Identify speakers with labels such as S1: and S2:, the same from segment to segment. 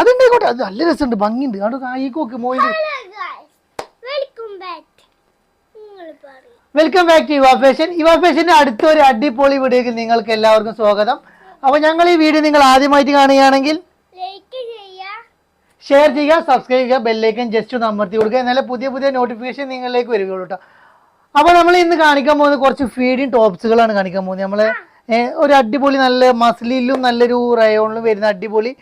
S1: അതുണ്ടായിക്കോട്ടെ അത് നല്ല രസമുണ്ട്. ഭംഗിയുണ്ട്. അവിടെ കായിക്കോക്ക് MOIL
S2: welcome back
S1: to Yuva fashion Yuva ഫാഷന്റെ അടുത്ത ഒരു അടിപൊളി വീഡിയോക്ക് നിങ്ങൾക്ക് എല്ലാവർക്കും സ്വാഗതം. അപ്പൊ ഞങ്ങൾ ഈ വീഡിയോ നിങ്ങൾ ആദ്യമായിട്ട് കാണുകയാണെങ്കിൽ
S2: ലൈക്ക് ചെയ്യുക.
S1: ഷെയർ ചെയ്യുക സബ്സ്ക്രൈബ് ചെയ്യുക ബെല്ലൈക്കൻ ജസ്റ്റ് ഒന്ന് അമർത്തി കൊടുക്കുക. എന്നാലേ പുതിയ പുതിയ നോട്ടിഫിക്കേഷൻ നിങ്ങളിലേക്ക് വരികയുള്ളൂ കേട്ടോ അപ്പോൾ നമ്മൾ ഇന്ന് കാണിക്കാൻ പോകുന്നത് കുറച്ച് ഫീഡിങ് ടോപ്സുകളാണ് കാണിക്കാൻ പോകുന്നത്. നമ്മൾ ഒരു അടിപൊളി നല്ല മസ്ലിലും നല്ലൊരു റയോണിലും വരുന്ന അടിപൊളി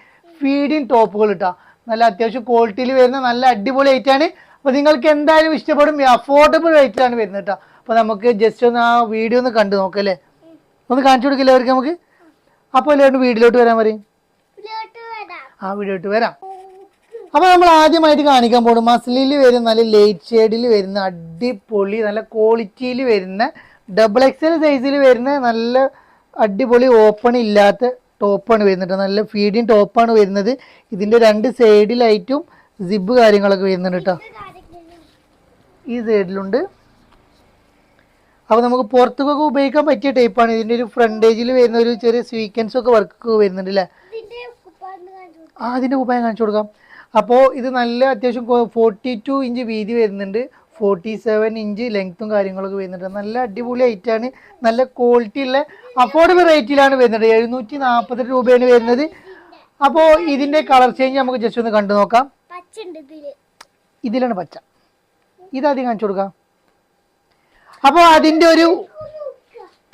S1: ഫീഡിങ് ടോപ്പുകൾ ഇട്ടാ. നല്ല അത്യാവശ്യം ക്വാളിറ്റിയിൽ വരുന്ന നല്ല അടിപൊളി ഐറ്റാണ് അപ്പോൾ നിങ്ങൾക്ക് എന്തായാലും ഇഷ്ടപ്പെടും. അഫോർഡബിൾ റേറ്റിലാണ് വരുന്നത് കേട്ടോ അപ്പോൾ നമുക്ക് ജസ്റ്റ് ഒന്ന് ആ വീഡിയോ ഒന്ന് കണ്ടു നോക്കാം അല്ലേ? ഒന്ന് കാണിച്ചു കൊടുക്കില്ല അവർക്ക് നമുക്ക്? അപ്പോൾ എല്ലാവരും വീട്ടിലോട്ട് വരാൻ പറയും. ആ വീഡിയോട്ട് വരാം. അപ്പൊ നമ്മൾ ആദ്യമായിട്ട് കാണിക്കാൻ പോകും മസ്ലിൽ വരുന്ന നല്ല ലൈറ്റ് ഷെയ്ഡിൽ വരുന്ന അടിപൊളി നല്ല ക്വാളിറ്റിയിൽ വരുന്ന ഡബിൾ എക്സൽ സൈസിൽ വരുന്ന നല്ല അടിപൊളി ഓപ്പൺ ഇല്ലാത്ത ടോപ്പാണ് വരുന്നത്. നല്ല ഫീഡിങ് ടോപ്പാണ് വരുന്നത്. ഇതിന്റെ രണ്ട് സൈഡിലായിട്ടും സിബ് കാര്യങ്ങളൊക്കെ വരുന്നുണ്ട് കേട്ടോ. ഈ സൈഡിലുണ്ട്. അപ്പോൾ നമുക്ക് പുറത്തൊക്കെ ഉപയോഗിക്കാൻ പറ്റിയ ടൈപ്പാണ് ഇതിന്റെ ഒരു ഫ്രണ്ടേജിൽ വരുന്ന ഒരു ചെറിയ സ്വീക്കൻസ് ഒക്കെ വർക്ക് വരുന്നുണ്ട് അല്ലേ ആ അതിന്റെ ഉപായം കാണിച്ചു കൊടുക്കാം. അപ്പോൾ ഇത് നല്ല അത്യാവശ്യം ഫോർട്ടി ടു ഇഞ്ച് വീതി വരുന്നുണ്ട്. ഫോർട്ടി സെവൻ ഇഞ്ച് ലെങ്ത്തും കാര്യങ്ങളൊക്കെ വരുന്നുണ്ട്. നല്ല അടിപൊളി ഐറ്റാണ് നല്ല ക്വാളിറ്റി ഉള്ള അഫോർഡബിൾ റേറ്റിലാണ് വരുന്നത്. എഴുന്നൂറ്റി നാൽപ്പത്തെട്ട് രൂപയാണ് വരുന്നത്. അപ്പോൾ ഇതിന്റെ കളർ ചേഞ്ച് നമുക്ക് ജസ്റ്റ് ഒന്ന് കണ്ടു നോക്കാം. ഇതിലാണ് പച്ച. ഇതാദ്യം കാണിച്ചു കൊടുക്കാം. അപ്പോൾ അതിന്റെ ഒരു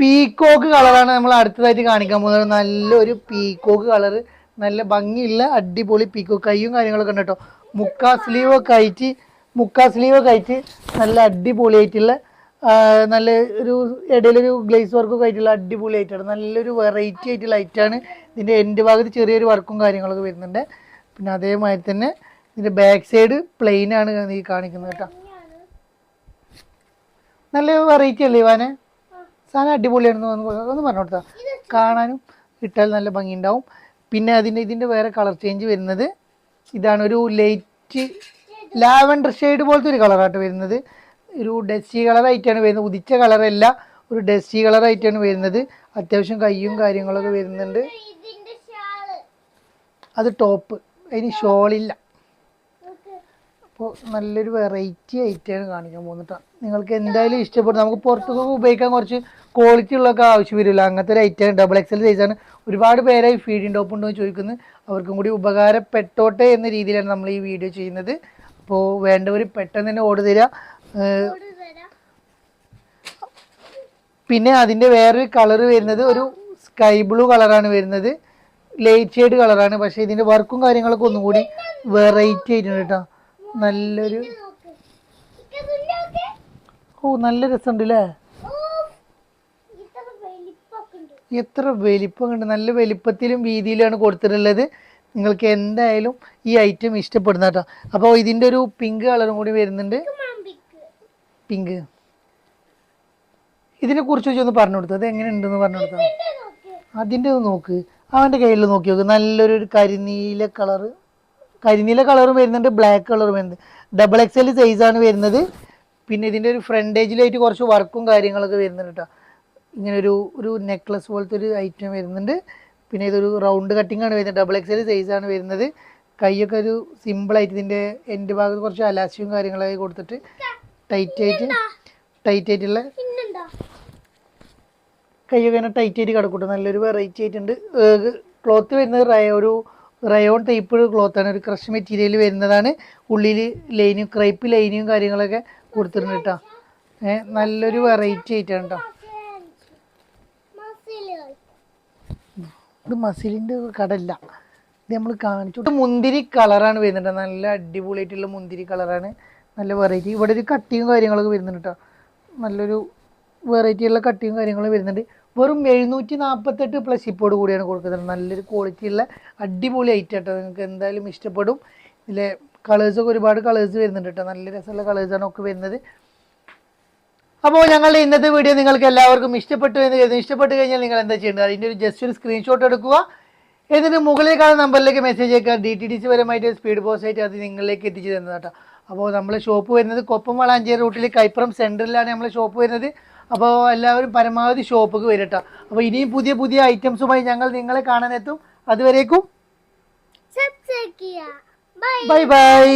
S1: പീക്കോക്ക് കളറാണ് നമ്മൾ അടുത്തതായിട്ട് കാണിക്കാൻ പോകുന്നത്. നല്ലൊരു പീക്കോക്ക് കളറ് നല്ല ഭംഗിയുള്ള അടിപൊളി പീക്കോക്ക് കൈയും കാര്യങ്ങളൊക്കെ ഉണ്ട് കേട്ടോ. മുക്കാ സ്ലീവ് ഒക്കെ ആയിട്ട് മുക്കാ സ്ലീവ് ഒക്കെ ആയിട്ട് നല്ല അടിപൊളിയായിട്ടുള്ള നല്ല ഒരു ഇടയിലൊരു ഗ്ലേസ് വർക്കൊക്കെ ആയിട്ടുള്ള അടിപൊളി ആയിട്ടാണ് നല്ലൊരു വെറൈറ്റി ആയിട്ടുള്ള ലൈറ്റാണ് ഇതിന്റെ എന്റെ ഭാഗത്ത് ചെറിയൊരു വർക്കും കാര്യങ്ങളൊക്കെ വരുന്നുണ്ട്. പിന്നെ അതേമാതിരി തന്നെ ഇതിന്റെ ബാക്ക് സൈഡ് പ്ലെയിൻ ആണ് ഈ കാണിക്കുന്നത് കേട്ടോ. നല്ല വെറൈറ്റി അല്ലേ ഇവാനെ? സാധനം അടിപൊളിയാണെന്ന് ഒന്ന് പറഞ്ഞു കൊടുത്താൽ കാണാനും ഇട്ടാൽ നല്ല ഭംഗി ഉണ്ടാവും പിന്നെ അതിന്റെ ഇതിന്റെ വേറെ കളർ ചേഞ്ച് വരുന്നത് ഇതാണ് ഒരു ലൈറ്റ് ലാവൻഡർ ഷെയ്ഡ് പോലത്തെ ഒരു കളറായിട്ട് വരുന്നത്. ഒരു ഡസ്റ്റി കളറായിട്ടാണ് വരുന്നത്. ഉദിച്ച കളറല്ല ഒരു ഡസ്റ്റി കളറായിട്ടാണ് വരുന്നത്. അത്യാവശ്യം കയ്യും കാര്യങ്ങളൊക്കെ വരുന്നുണ്ട്. അത് ടോപ്പ്. അതിന് ഷോളില്ല. അപ്പോൾ നല്ലൊരു വെറൈറ്റി ആയിട്ടാണ് കാണിക്കാൻ പോകുന്നത്. നിങ്ങൾക്ക് എന്തായാലും ഇഷ്ടപ്പെടും. നമുക്ക് പുറത്തൊക്കെ ഉപയോഗിക്കാൻ കുറച്ച് ക്വാളിറ്റി ഉള്ളതൊക്കെ ആവശ്യം വരില്ല. അങ്ങനത്തെ ഒരു ഐറ്റം ഡബിൾ എക്സൽ സൈസാണ് ഒരുപാട് പേരായി ഫീഡിങ് ടോപ്പ് ഉണ്ടോ എന്ന് ചോദിക്കുന്നത് അവർക്കും കൂടി ഉപകാരപ്പെട്ടോട്ടെ എന്ന രീതിയിലാണ് നമ്മൾ ഈ വീഡിയോ ചെയ്യുന്നത്. അപ്പോൾ വേണ്ടവർ പെട്ടെന്ന് തന്നെ
S2: ഓട് തരാം.
S1: പിന്നെ അതിന്റെ വേറൊരു കളർ വരുന്നത് ഒരു സ്കൈ ബ്ലൂ കളറാണ് വരുന്നത്. ലൈറ്റ് ഷെയ്ഡ് കളറാണ് പക്ഷേ ഇതിന്റെ വർക്കും കാര്യങ്ങളൊക്കെ ഒന്നും കൂടി വെറൈറ്റി ആയിട്ടുണ്ട് കേട്ടോ. നല്ലൊരു. ഓ നല്ല രസമുണ്ട് അല്ലേ എത്ര വലിപ്പം കണ്ട് നല്ല വലിപ്പത്തിലും വീതിയിലാണ് കൊടുത്തിട്ടുള്ളത്. നിങ്ങൾക്ക് എന്തായാലും ഈ ഐറ്റം ഇഷ്ടപ്പെടുന്ന കേട്ടോ. അപ്പോൾ ഇതിന്റെ ഒരു പിങ്ക് കളറും കൂടി വരുന്നുണ്ട്. പിങ്ക് ഇതിനെ കുറിച്ച് ഒന്ന് പറഞ്ഞു കൊടുത്തു. അത് എങ്ങനെ ഉണ്ടെന്ന് പറഞ്ഞു
S2: കൊടുത്തു.
S1: അതിന്റെ ഒന്ന് നോക്ക്. അവന്റെ കയ്യിൽ നോക്കി നോക്ക്. നല്ലൊരു കരിനീല കളറ് കരിനീല കളറും വരുന്നുണ്ട്. ബ്ലാക്ക് കളറും വരുന്നുണ്ട്. ഡബിൾ എക്സ് എൽ സൈസാണ് വരുന്നത്. പിന്നെ ഇതിന്റെ ഒരു ഫ്രണ്ടേജിലായിട്ട് കുറച്ച് വർക്കും കാര്യങ്ങളൊക്കെ വരുന്നുണ്ട് കേട്ടോ. ഇങ്ങനെ ഒരു ഒരു നെക്ലസ് പോലത്തെ ഒരു ഐറ്റം വരുന്നുണ്ട്. പിന്നെ ഇതൊരു റൗണ്ട് കട്ടിംഗ് ആണ് വരുന്നത്. ഡബിൾ എക്സ് എൽ ആണ് വരുന്നത്. കൈയൊക്കെ ഒരു സിമ്പിൾ സിമ്പിളായിട്ട് ഇതിന്റെ എൻഡ് ഭാഗത്ത് കുറച്ച് അലാസ്യവും കാര്യങ്ങളൊക്കെ കൊടുത്തിട്ട് ടൈറ്റ് ആയിട്ട് ടൈറ്റ് ആയിട്ടുള്ള കൈയൊക്കെ ഇങ്ങനെ ടൈറ്റ് ആയിട്ട് കിടക്കൂട്ടെ. നല്ലൊരു വെറൈറ്റി ആയിട്ടുണ്ട്. ക്ലോത്ത് വരുന്നത് റയ ഒരു റയോൺ ടൈപ്പ് ക്ലോത്ത് ആണ്. ഒരു ക്രഷ് മെറ്റീരിയൽ വരുന്നതാണ്. ഉള്ളിൽ ലൈനും ക്രൈപ്പ് ലൈനും കാര്യങ്ങളൊക്കെ കൊടുത്തിട്ടുണ്ട് കേട്ടോ ഏഹ് നല്ലൊരു വെറൈറ്റി ആയിട്ടാണ് കേട്ടോ ഇത് മസിലിന്റെ കടല്ല. ഇത് നമ്മൾ കാണിച്ചു മുന്തിരി കളറാണ് വരുന്നുണ്ട് നല്ല അടിപൊളിയായിട്ടുള്ള മുന്തിരി കളറാണ്. നല്ല വെറൈറ്റി ഇവിടെ ഒരു കട്ടിയും കാര്യങ്ങളൊക്കെ വരുന്നുണ്ട് കേട്ടോ. നല്ലൊരു വെറൈറ്റിയുള്ള കട്ടിയും കാര്യങ്ങളും വരുന്നുണ്ട്. വെറും എഴുന്നൂറ്റി നാൽപ്പത്തെട്ട് പ്ലസ് ഷിപ്പോട് കൂടിയാണ് കൊടുക്കുന്നത്. നല്ലൊരു ക്വാളിറ്റിയുള്ള അടിപൊളി ഐറ്റം കേട്ടോ. നിങ്ങൾക്ക് എന്തായാലും ഇഷ്ടപ്പെടും. ഇതിലെ കളേഴ്സൊക്കെ ഒരുപാട് കളേഴ്സ് വരുന്നുണ്ട് കേട്ടോ. നല്ല രസമുള്ള കളേഴ്സാണ് ഒക്കെ വരുന്നത്. അപ്പോൾ ഞങ്ങളുടെ ഇന്നത്തെ വീഡിയോ നിങ്ങൾക്ക് എല്ലാവർക്കും ഇഷ്ടപ്പെട്ടു എന്ന് കരുതുന്നു. ഇഷ്ടപ്പെട്ട് കഴിഞ്ഞാൽ നിങ്ങൾ എന്താ ചെയ്യേണ്ടത്? അതിന്റെ ഒരു ജസ്റ്റ് ഒരു സ്ക്രീൻഷോട്ട് എടുക്കുക. എന്നിട്ട് മുകളിലേക്കാണ് നമ്പറിലേക്ക് മെസ്സേജ് അയക്കുക. ഡി ടി ഡി സി പരമായിട്ട് സ്പീഡ് പോസ്റ്റ് ആയിട്ട് അത് നിങ്ങളിലേക്ക് എത്തിച്ചു തരുന്നത് കേട്ടോ. അപ്പോൾ നമ്മളെ ഷോപ്പ് വരുന്നത് കൊപ്പം വളാഞ്ചേരി റൂട്ടിൽ കൈപ്പുറം സെന്ററിലാണ് നമ്മളെ ഷോപ്പ് വരുന്നത്. അപ്പോൾ എല്ലാവരും പരമാവധി ഷോപ്പിക്ക് വരട്ടെ അപ്പോൾ ഇനിയും പുതിയ പുതിയ ഐറ്റംസുമായി ഞങ്ങൾ നിങ്ങളെ കാണാനെത്തും അതുവരേക്കും ബൈ ബൈ